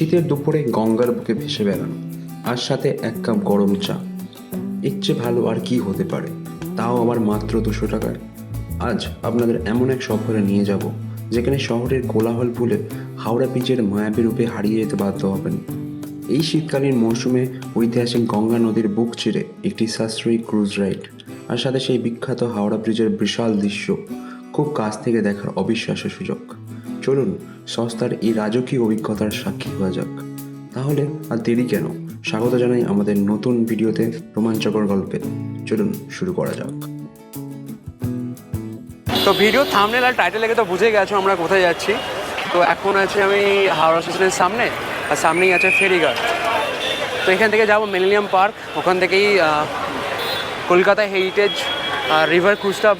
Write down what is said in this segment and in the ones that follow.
শীতের দুপুরে গঙ্গার বুকে ভেসে বেড়ানো, আর সাথে এক কাপ গরম চা। এর চেয়ে ভালো আর কি হতে পারে, তাও আমার মাত্র দুশো টাকায়। আজ আপনাদের এমন এক সফরে নিয়ে যাব, যেখানে শহরের কোলাহল ভুলে হাওড়া পিচের মায়াবী রূপে হারিয়ে যেতে বাধ্য হবেন। এই শীতকালীন মৌসুমে ঐতিহাসিক গঙ্গা নদীর বুক চিরে একটি সাশ্রয়ী ক্রুজ রাইড আর সাথে সেই বিখ্যাত হাওড়া ব্রিজের বিশাল দৃশ্য, খুব কাছ থেকে দেখার অবিশ্বাস্য সুযোগ। চলুন সস্তার এই রাজকীয় অভিজ্ঞতার সাক্ষী হওয়া যাক। তাহলে আর দেরি কেন? স্বাগত জানাই আমাদের নতুন ভিডিওতে রোমাঞ্চকর গল্পে। চলুন শুরু করা যাক। তো ভিডিও থামনেল আর টাইটেল লেগে তো বুঝে গেছো আমরা কোথায় যাচ্ছি। তো এখন আছে আমি হাওড়া স্টেশনের সামনে, আর সামনেই আছে ফেরিঘাট। তো এখান থেকে যাব মিলেনিয়াম পার্ক ওখান থেকেই কলকাতা হেরিটেজ রিভার ক্রুজটা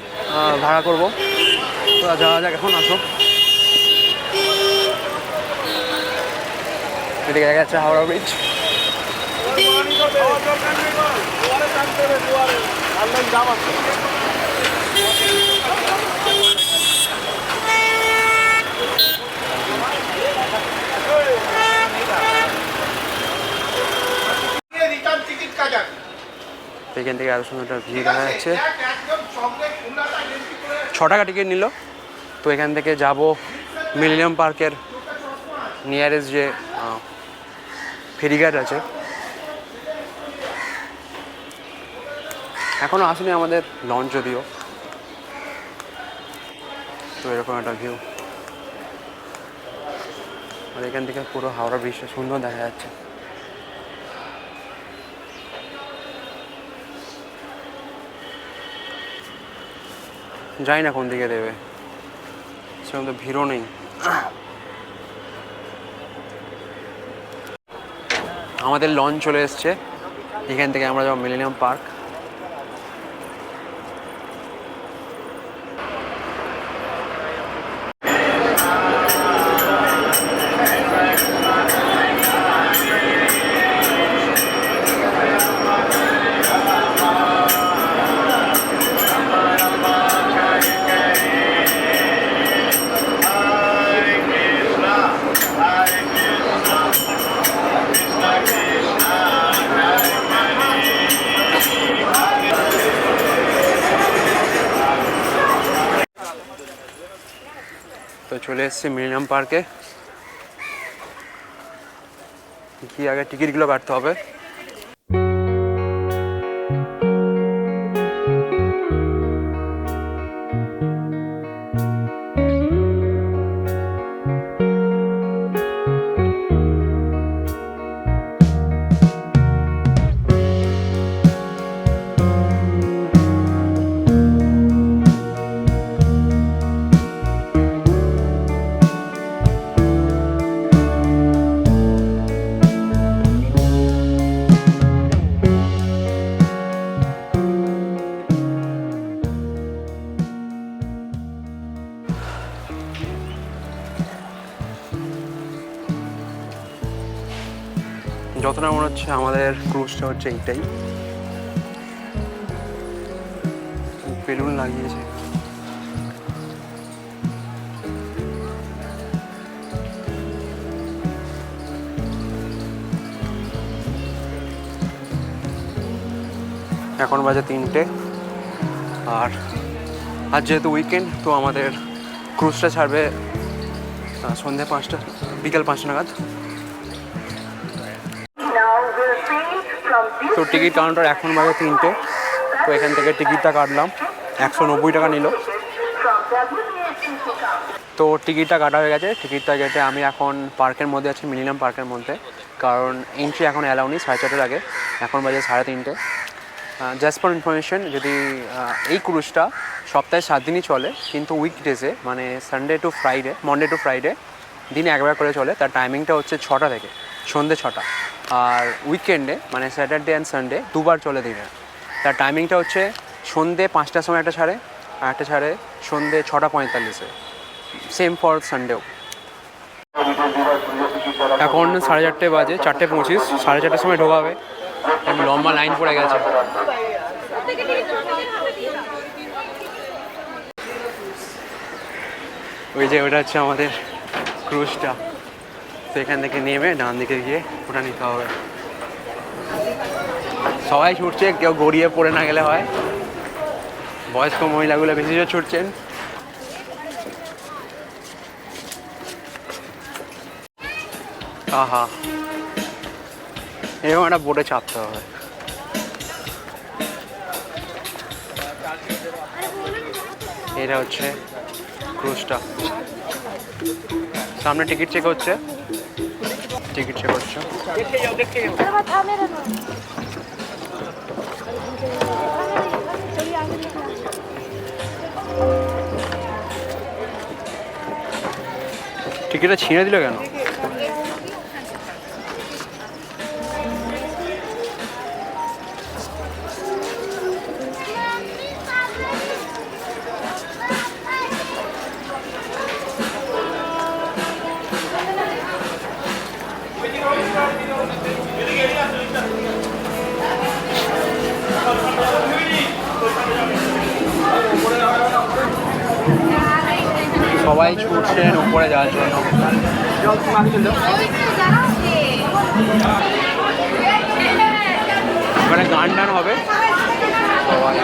ভাড়া করব। তো যাওয়া যাক, এখন আসো। এদিকে দেখা যাচ্ছে হাওড়া ব্রিজ। এখান থেকে এত সুন্দর একটা ভিউ দেখা যাচ্ছে। ছ টাকা টিকিট নিল। তো এখান থেকে যাব মিলেনিয়াম পার্কের নিয়ারেস্ট যে ফেরিঘাট আছে। এখনও আসেনি আমাদের লঞ্চ যদিও। তো এরকম একটা ভিউ আর এখান থেকে পুরো হাওড়া ব্রিজটা সুন্দর দেখা যাচ্ছে। জানি না কোন দিকে দেবে। সেরকম তো ভিড়ও নেই। আমাদের লঞ্চ চলে এসছে। এখান থেকে আমরা যাব মিলেনিয়াম পার্ক চলে এসেছি মিলেনিয়াম পার্কে। কি আগে টিকিটগুলো কাটতে হবে? যতটা মনে হচ্ছে, আমাদের ক্রুজটা হচ্ছে এইটাই। বেলুন লাগিয়েছে। এখন বাজে তিনটে। আর আজ যেহেতু উইকেন্ড তো আমাদের ক্রুজটা ছাড়বে সন্ধ্যে পাঁচটা, বিকেল পাঁচটা নাগাদ। তো টিকিট কাউন্টার এখন বাজে তিনটে। তো এখান থেকে টিকিটটা কাটলাম। একশো নব্বই টাকা নিল। তো টিকিটটা কাটা হয়ে গেছে। টিকিটটা কেটে আমি এখন পার্কের মধ্যে আছি মিনিমাম পার্কের মধ্যে। কারণ এন্ট্রি এখন অ্যালাউ নেই, সাড়ে চারটের আগে। এখন বাজে সাড়ে তিনটে। জাস্ট ফর ইনফরমেশন যদি এই ক্রুজটা সপ্তাহে সাত দিনই চলে, কিন্তু উইকডেজে মানে Sunday to Friday Monday to Friday দিনে একবার করে চলে, তার টাইমিংটা হচ্ছে ছটা থেকে। সন্ধ্যে ছটা। আর উইকেন্ডে মানে স্যাটারডে অ্যান্ড সানডে দুবার চলে দিনে। তার টাইমিংটা হচ্ছে সন্ধ্যে পাঁচটার সময় একটা ছাড়ে, আর একটা ছাড়ে সন্ধ্যে ছটা পঁয়তাল্লিশে। সেম ফর সানডেও এখন সাড়ে চারটে বাজে, চারটে পঁচিশ, সাড়ে চারটের সময় ঢোকাবে লম্বা লাইন পড়ে গেছে। ওই যে ওটা হচ্ছে আমাদের ক্রুজটা তো এখান থেকে নেমে ডান দিকে গিয়ে ওটা নিতে হবে। সবাই ছুটছে কেউ গড়িয়ে পড়ে না গেলে হয়। বয়স্ক মহিলাগুলো বেশি জোর ছুটছেন। আহা। এরকম একটা বোটে চাপতে হবে। এটা হচ্ছে ক্রুজটা। সামনে টিকিট চেক হচ্ছে। টিকিট চেক হচ্ছে। টিকিটটা ছিঁড়ে দিল কেন? সবাই ছুটছেন উপরে যাওয়ার জন্য। মানে গান টান হবে? সবাই।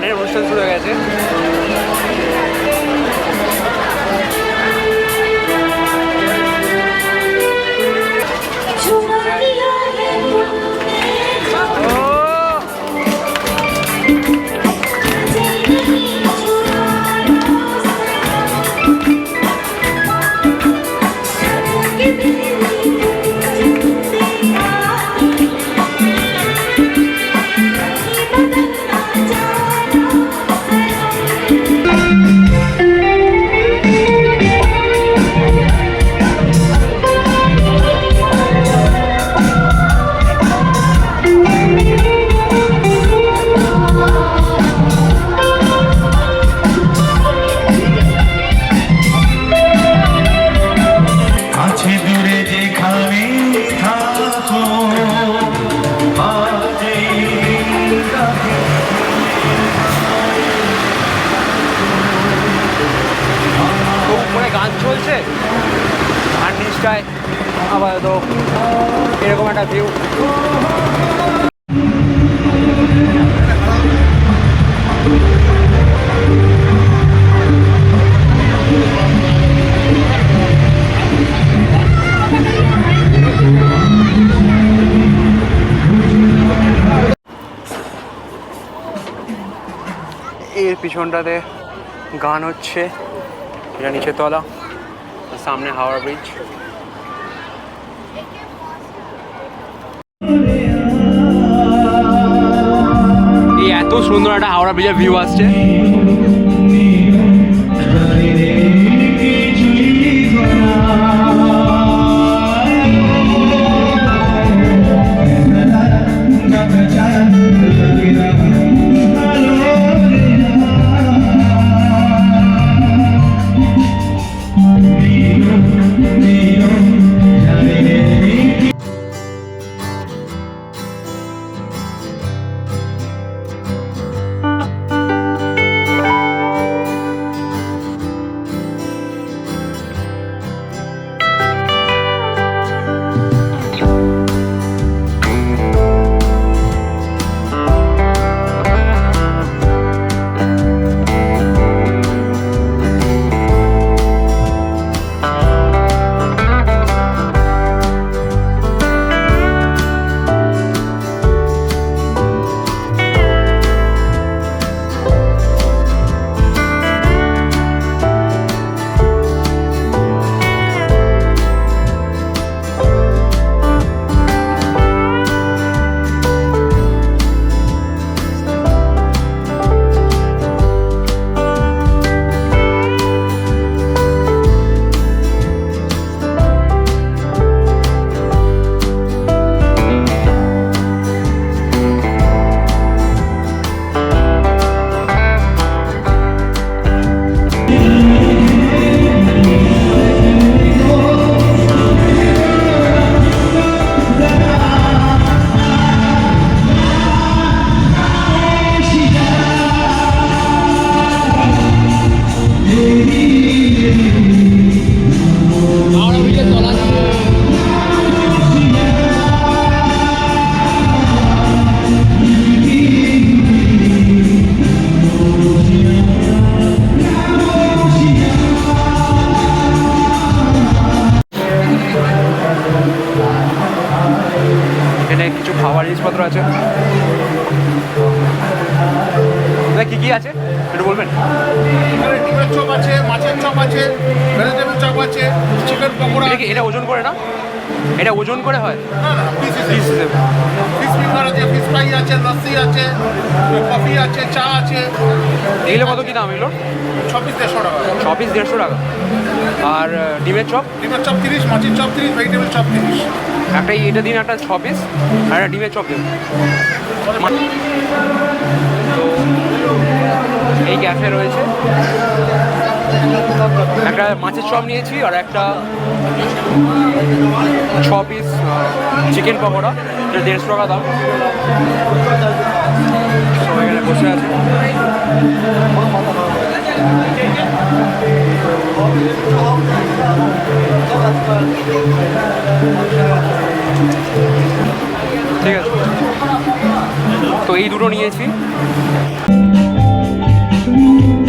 গানের অনুষ্ঠান শুরু হয়ে গেছে। আপাতত এরকম একটা ভিউ এর পিছনটাতে গান হচ্ছে এটা নিচে তলা সামনে হাওড়া ব্রিজ সুন্দর একটা হাওড়া ব্রিজের ভিউ আসছে। আছে? কী কী আছে? একটু বলবেন। এখানে চপ আছে মাছের চপ আছে ভেজিটেবল চপ আছে চিকেন পকোড়া এটা এটা ওজন করে না? এটা ওজন করে হয়? না না পিস হিসেবে। ফিঙ্গার আছে ফ্রাই আছে লস্যি আছে কফি আছে চা আছে। এগুলো কত কী দাম এগুলো? ছ পিস দেড়শো টাকা। ছ পিস দেড়শো টাকা। আর ডিমের চপ? ডিমের চপ তিরিশ মাছের চপ তিরিশ ভেজিটেবল চপ তিরিশ। একটা এটা দিন, একটা ছ পিস আর একটা ডিমের চপ দিন। তো এই ক্যাফে রয়েছে। একটা মাছের চপ নিয়েছি, আর একটা ছ পিস চিকেন পকোড়া, এটা দেড়শো টাকা দাম। সবাই বসে আছে। ঠিক আছে। তো এই দুটো নিয়েছি।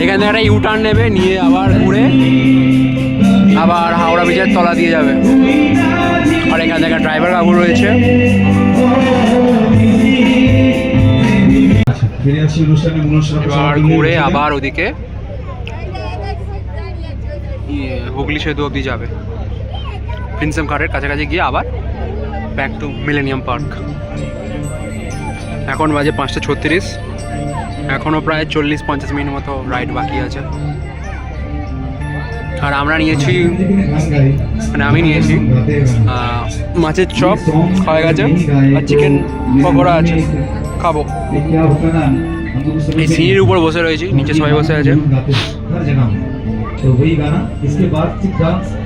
এখান থেকে একটা ইউটার্ন নেবে নিয়ে আবার ঘুরে আবার হাওড়া ব্রিজের তলা দিয়ে যাবে। আর এখান থেকে ড্রাইভার বাবু রয়েছে। অনুষ্ঠান এবার ঘুরে আবার ওদিকে হুগলি সেতু অবধি যাবে। প্রিন্সেম ঘাটের কাছাকাছি গিয়ে আবার ব্যাক টু মিলেনিয়াম পার্ক এখন বাজে পাঁচটা ছত্রিশ। এখনও প্রায় চল্লিশ পঞ্চাশ মিনিট মতো রাইড বাকি আছে। আর আমরা নিয়েছি মানে আমি নিয়েছি মাছের চপ খাওয়া গেছে আর চিকেন পকোড়া আছে। খাব। এই সিঁড়ির উপর বসে রয়েছি, নিচে সবাই বসে আছে। तो वही गाना इसके बाद डांस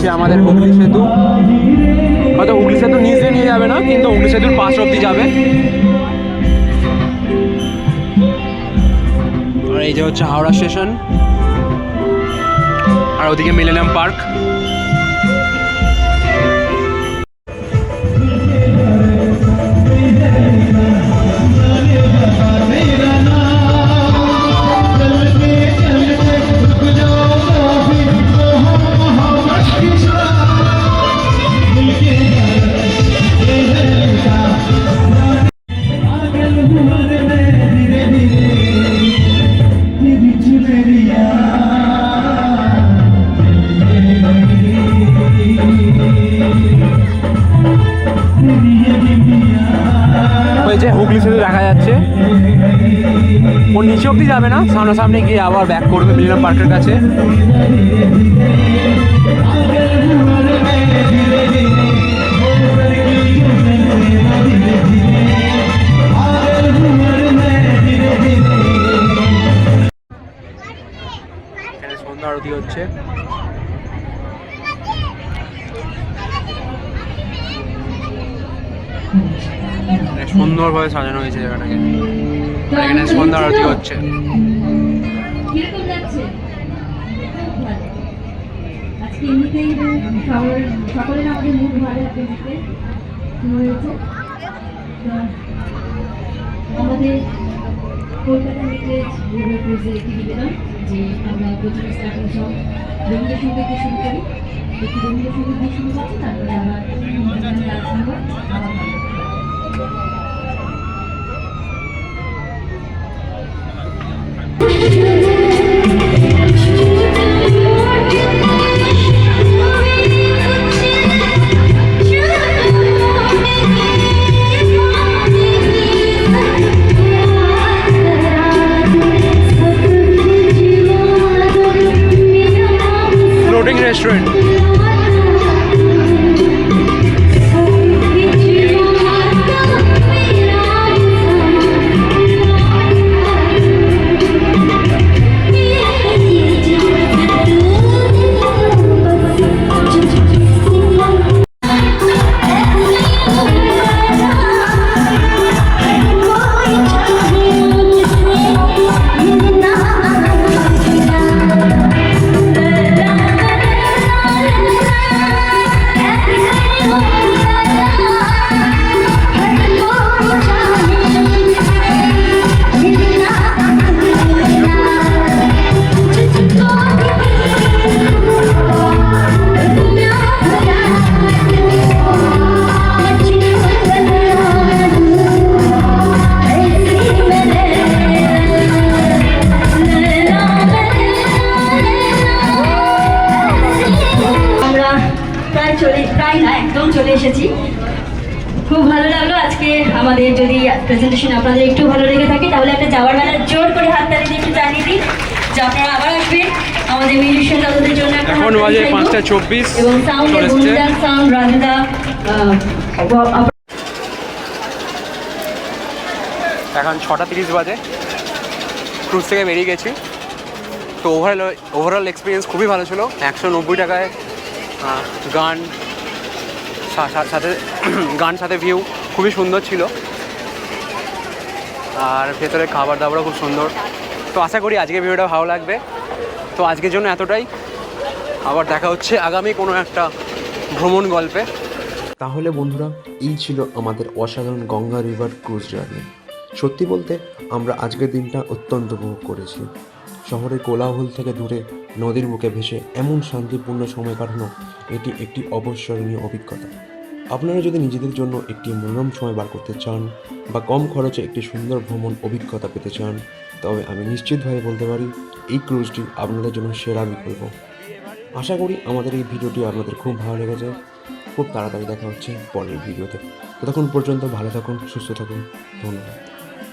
রয়েছে আমাদের হুগলি সেতু। হয়তো হুগলি সেতু নিজে নিয়ে যাবে না, কিন্তু হুগলি সেতুর পাশ অব্দি যাবে। আর এই যে হচ্ছে হাওড়া স্টেশন। আর ওদিকে মিলেনিয়াম পার্ক। সামনাসামনি গিয়ে আবার ব্যাক করবে মিলিনাম পার্কের কাছে। সন্ধ্যা আরতি হচ্ছে। সাজানো হয়েছে জায়গাটাকে। এখানে সন্ধ্যা আরতি হচ্ছে। কীরকম যাচ্ছে। আজকে এমনিতেই সকলের আমাদের মুড ভালো হয়েছে আমাদের কলকাতা যে আমরা প্রথমে স্টার্টিং সব রবীন্দ্রসঙ্গীত দিয়ে শুরু করি। একটু শুরু করছি, তারপরে আবার Thank you. restaurant. মিউজিশিয়ান দাদাদের জন্য এখন বাজে পাঁচটা চব্বিশ এবং। সাউন্ড রাজুদা এখন ছটা তিরিশ বাজে। ক্রুজ থেকে বেরিয়ে গেছি। তো ওভারঅল ওভারঅল এক্সপিরিয়েন্স খুবই ভালো ছিল। একশো নব্বই টাকায় গান সাথে গান সাথে ভিউ খুবই সুন্দর ছিল। আর ভেতরে খাবার দাবারও খুব সুন্দর। তো আশা করি আজকের ভিডিওটা ভালো লাগবে। তো আজকের জন্য এতটাই। আবার দেখা হচ্ছে আগামী কোনো একটা ভ্রমণ গল্পে। তাহলে বন্ধুরা, এই ছিল আমাদের অসাধারণ গঙ্গা রিভার ক্রুজ জার্নি। সত্যি বলতে, আমরা আজকের দিনটা অত্যন্ত উপভোগ করেছি। শহরের কোলাহল থেকে দূরে, নদীর বুকে ভেসে এমন শান্তিপূর্ণ সময় কাটানো, এটি একটি অবসরণীয় অভিজ্ঞতা। আপনারা যদি নিজেদের জন্য একটি মনোরম সময় বার করতে চান, বা কম খরচে একটি সুন্দর ভ্রমণ অভিজ্ঞতা পেতে চান, তবে আমি নিশ্চিতভাবে বলতে পারি এই ক্রুজটি আপনাদের জন্য সেরা বিকল্প। আশা করি আমাদের এই ভিডিওটি আপনাদের খুব ভালো লেগেছে। খুব তাড়াতাড়ি দেখা হচ্ছে পরের ভিডিওতে। ততক্ষণ পর্যন্ত ভালো থাকুন, সুস্থ থাকুন। ধন্যবাদ।